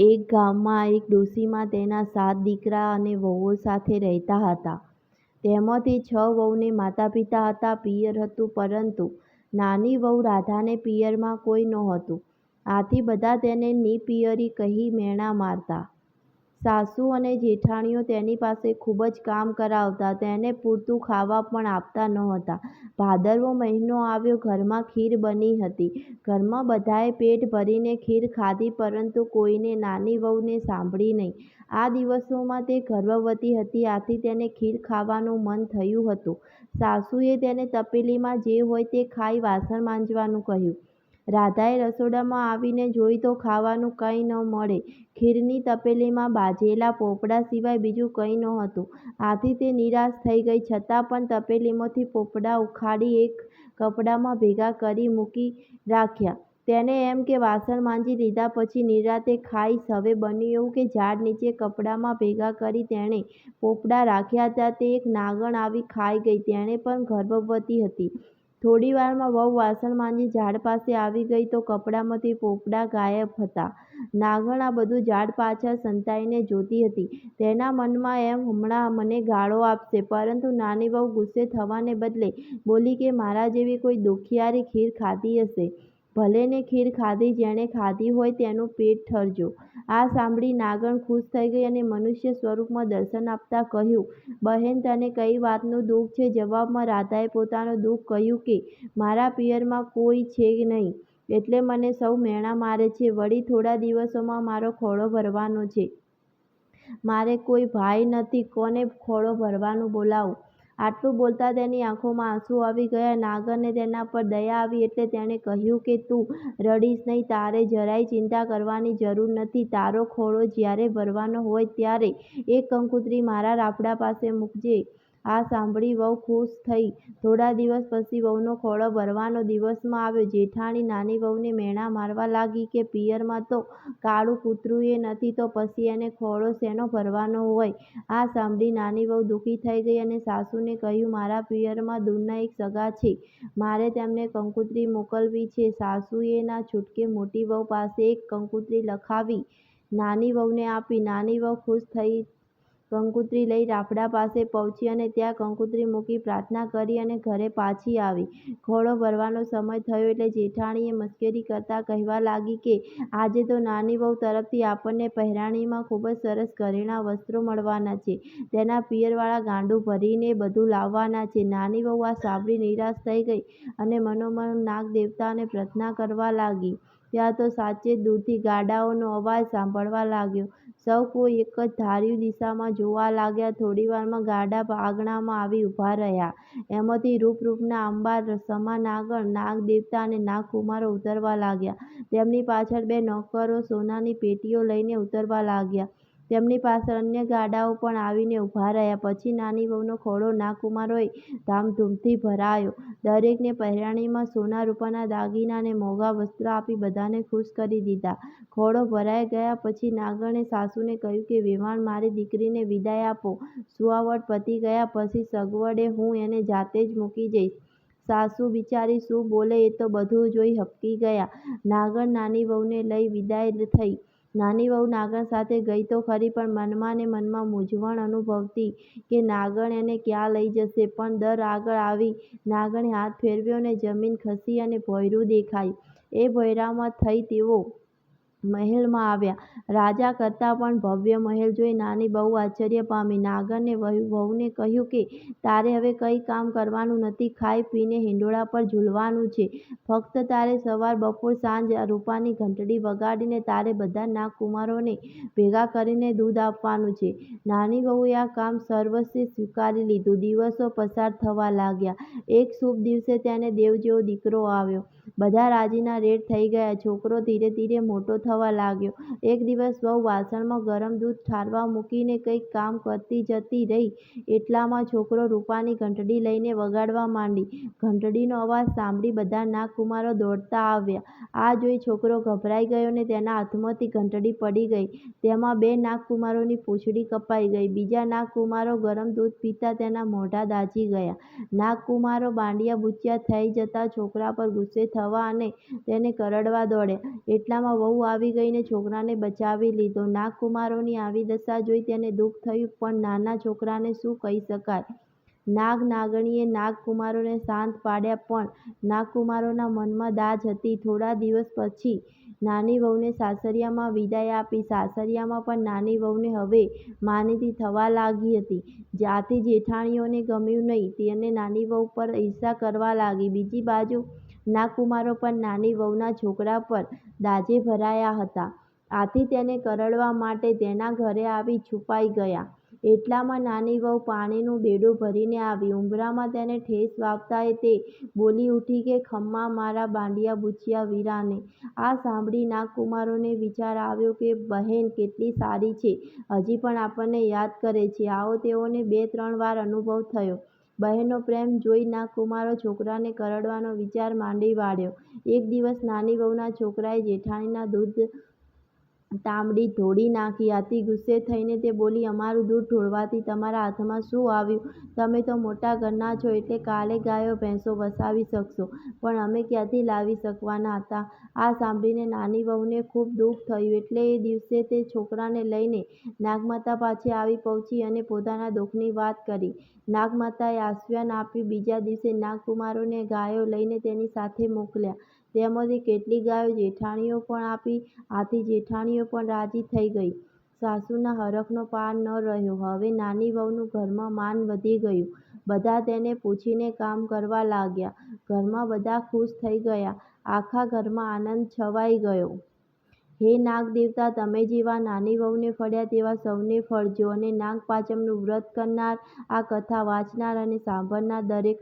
એક ગામમાં એક ડોશીમા તેના સાત દીકરા અને વહુઓ સાથે રહેતા હતા. તેમાંથી છ વહુને માતાપિતા હતા, પિયર હતું, પરંતુ નાની વહુ રાધાને પિયરમાં કોઈ નહોતું. આથી બધા તેને નિપિયરી કહી મેણા મારતા. સાસુ અને જેઠાણીઓ તેની પાસે ખૂબ જ કામ કરાવતા. તેને પૂરતું ખાવા પણ આપતા નહોતા. ભાદરવો મહિનો આવ્યો. ઘરમાં ખીર બની હતી. ઘરમાં બધાએ પેટ ભરીને ખીર ખાધી, પરંતુ કોઈને નાની વહુને સાંભળી નહીં. આ દિવસોમાં તે ગર્ભવતી હતી, આથી તેને ખીર ખાવાનું મન થયું હતું. સાસુએ તેને તપેલીમાં જે હોય તે ખાઈ વાસણ માંજવાનું કહ્યું. રાધાએ રસોડામાં આવીને જોઈ તો ખાવાનું કંઈ ન મળે. ખીરની તપેલીમાં બાજેલા પોપડા સિવાય બીજું કંઈ નહોતું. આથી તે નિરાશ થઈ ગઈ. છતાં પણ તપેલીમાંથી પોપડા ઉખાડી એક કપડામાં ભેગા કરી મૂકી રાખ્યા. તેને એમ કે વાસણ માંજી લીધા પછી નિરાંતે ખાઈશ. હવે બન્યું એવું કે ઝાડ નીચે કપડામાં ભેગા કરી તેણે પોપડા રાખ્યા હતા તે એક નાગણ આવી ખાઈ ગઈ. તેણે પણ ગર્ભવતી હતી. થોડીવારમાં વહુ વાસણ માંજી ઝાડ પાસે આવી ગઈ તો કપડામાંથી પોપડા ગાયબ હતા. નાગણ આ બધું ઝાડ પાછળ સંતાઈને જોતી હતી. તેના મનમાં એમ, હમણાં મને ગાળો આપશે. પરંતુ નાની વહુ ગુસ્સે થવાને બદલે બોલી કે, મારા જેવી કોઈ દુખિયારી ખીર ખાધી હશે. ભલેને ખીર ખાધી. જેણે ખાધી હોય તેનું પેટ ઠરજો. આ સાંભળી નાગણ ખુશ થઈ ગઈ અને મનુષ્ય સ્વરૂપમાં દર્શન આપતા કહ્યું, બહેન, તને કઈ વાતનું દુઃખ છે? જવાબમાં રાધાએ પોતાનું દુઃખ કહ્યું કે, મારા પિયરમાં કોઈ છે નહીં, એટલે મને સૌ મેણા મારે છે. વળી થોડા દિવસોમાં મારો ખોળો ભરવાનો છે. મારે કોઈ ભાઈ નથી. કોને ખોળો ભરવાનું બોલાવું? આટલું બોલતાં તેની આંખોમાં આંસુ આવી ગયા. નાગરને તેના પર દયા આવી એટલે તેણે કહ્યું કે, તું રડીશ નહીં. તારે જરાય ચિંતા કરવાની જરૂર નથી. તારો ખોળો જ્યારે ભરવાનો હોય ત્યારે એક કંકોત્રી મારા રાફડા પાસે મૂકજે. આ સાંભળી વહુ ખુશ થઈ. થોડા દિવસ પછી વહુનો ખોળો ભરવાનો દિવસમાં આવ્યો. જેઠાણી નાની વહુને મેણા મારવા લાગી કે પિયરમાં તો કાળું કૂતરુંય નથી તો પછી એને ખોળો શેનો ભરવાનો હોય? આ સાંભળી નાની વહુ દુઃખી થઈ ગઈ અને સાસુને કહ્યું, મારા પિયરમાં દૂરના એક સગા છે. મારે તેમને કંકોત્રી મોકલવી છે. સાસુએ ના છૂટકે મોટી વહુ પાસે એક કંકોત્રી લખાવી નાની વહુને આપી. નાની વહુ ખુશ થઈ કંકોત્રી લઈ રાફડા પાસે પહોંચી અને ત્યાં કંકુત્રી મૂકી પ્રાર્થના કરી અને ઘરે પાછી આવી. ઘોડો ભરવાનો સમય થયો એટલે જેઠાણીએ મશ્કરી કરતાં કહેવા લાગી કે, આજે તો નાની વહુ તરફથી આપણને પહેરાણીમાં ખૂબ જ સરસ ઘરેણાં વસ્ત્રો મળવાના છે. તેના પિયરવાળા ગાંડું ભરીને બધું લાવવાના છે. નાની વહુ આ સાંભળી નિરાશ થઈ ગઈ અને મનોમન નાગ દેવતાને પ્રાર્થના કરવા લાગી. ત્યાં તો સાચે દૂરથી ગાડાઓનો અવાજ સાંભળવા લાગ્યો. સૌ કોઈ એક જ ધાર્યુ દિશામાં જોવા લાગ્યા. થોડીવારમાં ગાડા આંગણામાં આવી ઊભા રહ્યા. એમાંથી રૂપ અંબાર સમાન આગળ નાગ નાગદેવતા અને નાગકુમારો ઊતરવા લાગ્યા. તેમની પાછળ બે નોકરો સોનાની પેટીઓ લઈને ઊતરવા લાગ્યા. તેમની પાછળ અન્ય ગાડાઓ પણ આવીને ઊભા રહ્યા. પછી નાની વહુનો ખોળો નાગકુમારોએ ધામધૂમથી ભરાયો. દરેકને પહેરાણીમાં સોના રૂપાના દાગીના અને મોંઘા વસ્ત્ર આપી બધાને ખુશ કરી દીધા. ખોળો ભરાઈ ગયા પછી નાગણે સાસુને કહ્યું કે વેવાણ મારી દીકરીને વિદાય આપો. સુવાવડ પતી ગયા પછી સગવડે હું એને જાતે જ મૂકી જઈશ. સાસુ બિચારી શું બોલે એ તો બધું જોઈ હબકી ગયા. નાગણ નાની વહુને લઈ વિદાય થઈ. નાની વહુ નાગણ સાથે ગઈ તો ખરી, પણ મનમાં ને મનમાં મૂંઝવણ અનુભવતી કે નાગણ એને ક્યાં લઈ જશે? પણ દર આગળ આવી નાગણે હાથ ફેરવ્યો ને જમીન ખસી અને ભોંયરું દેખાયું. એ ભોંયરામાં થઈ તેઓ મહેલમાં આવ્યા. રાજા કરતાં પણ ભવ્ય મહેલ જોઈ નાની વહુ આશ્ચર્ય પામી. નાગણે વહુને કહ્યું કે, તારે હવે કંઈ કામ કરવાનું નથી. ખાઈ, પીને હિંડોળા પર ઝૂલવાનું છે. ફક્ત તારે સવાર, બપોર, સાંજ રૂપાની ઘંટડી વગાડીને તારે બધા નાગકુમારોને ભેગા કરીને દૂધ આપવાનું છે. નાની વહુએ આ કામ સર્વસ્વે સ્વીકારી લીધું. દિવસો પસાર થવા લાગ્યા. એક શુભ દિવસે તેને દેવ જેવો દીકરો આવ્યો. બધા રાજીના રેડ થઈ ગયા. છોકરો ધીરે ધીરે મોટો થવા લાગ્યો. એક દિવસ વહુ વાસણમાં ગરમ દૂધ ઠારવા મૂકીને કંઈક કામ કરતી જતી રહી એટલામાં છોકરો રૂપાની ઘંટડી લઈને વગાડવા માંડી. ઘંટડીનો અવાજ સાંભળી બધા નાગકુમારો દોડતા આવ્યા. આ જોઈ છોકરો ગભરાઈ ગયો ને તેના હાથમાંથી ઘંટડી પડી ગઈ. તેમાં બે નાગકુમારોની પૂંછડી કપાઈ ગઈ. બીજા નાગકુમારો ગરમ દૂધ પીતા તેના મોઢા દાઝી ગયા. નાગકુમારો બાંડિયા બુચિયા થઈ જતા છોકરા પર ગુસ્સે થવા અને તેને કરડવા દોડ્યા. એટલામાં વહુ આવી આવી ગઈને છોકરાને બચાવી લીધો. નાગકુમારોની આવી દશા જોઈ તેને દુઃખ થયું, પણ નાના છોકરાને શું કહી શકાય? નાગ-નાગણીએ નાગકુમારોને શાંત પાડ્યા, પણ નાગકુમારોના મનમાં દાજ હતી. થોડા દિવસ પછી નાની વહુને સાસરિયામાં વિદાય આપી. સાસરિયામાં પણ નાની વહુને હવે માનીતી થવા લાગી હતી. જાતિ જેઠાણીઓને ગમ્યું નહીં તેને નાની વહુ પર ઈર્ષા કરવા લાગી. બીજી બાજુ નાગકુમારો પણ નાની વહુના છોકરા પર દાઝે ભરાયા હતા. આથી તેને કરડવા માટે તેના ઘરે આવી છુપાઈ ગયા. એટલામાં નાની વહુ પાણીનું બેડું ભરીને આવી. ઉંબરામાં તેને ઠેસ વાગતાંયે તે બોલી ઊઠી કે, ખમ્મા, મારા બાંડિયા બુચિયા વીરાને! આ સાંભળી નાગકુમારોને વિચાર આવ્યો કે, બહેન, કેટલી સારી છે. હજી પણ આપણને યાદ કરે છે. આવો તેઓને બે ત્રણ વાર અનુભવ થયો. બહેનનો પ્રેમ જોઈ નાગકુમારો છોકરાને કરડવાનો વિચાર માંડી વાળ્યો. એક દિવસ નાની વહુના છોકરાએ જેઠાણીના દૂધની તાંબડી ઢોળી નાખી. આથી ગુસ્સે થઈને તે બોલી, અમારું દૂધ ઢોળવાથી તમારા હાથમાં શું આવ્યું? તમે તો મોટા ઘરના છો એટલે કાલે ગાયો-ભેંસો વસાવી શકશો પણ અમે ક્યાંથી લાવી શકવાના હતા? આ સાંભળીને નાની વહુને ખૂબ દુઃખ થયું એટલે એ દિવસે તે છોકરાને લઈને નાગમાતા પાસે આવી પહોંચી અને પોતાના દુઃખની વાત કરી. નાગમાતાએ આશ્વાસન આપ્યું. બીજા દિવસે નાગકુમારોને ગાયો લઈને તેની સાથે મોકલ્યા. તેમાંથી કેટલીક ગાયો જેઠાણીઓ પણ આપી. આથી જેઠાણીઓ પણ રાજી થઈ ગઈ. સાસુના હરખનો પાર ન રહ્યો. હવે નાની વહુનું ઘરમાં માન વધી ગયું. બધા તેને પૂછીને કામ કરવા લાગ્યા. ઘરમાં બધા ખુશ થઈ ગયા. આખા ઘરમાં આનંદ છવાઈ ગયો. હે નાગદેવતા! તમે જેવા નાની વહુને ફળ્યા તેવા સૌને ફળજો અને નાગપાંચમનું વ્રત કરનાર, આ કથા વાંચનાર અને સાંભળનાર દરેકનું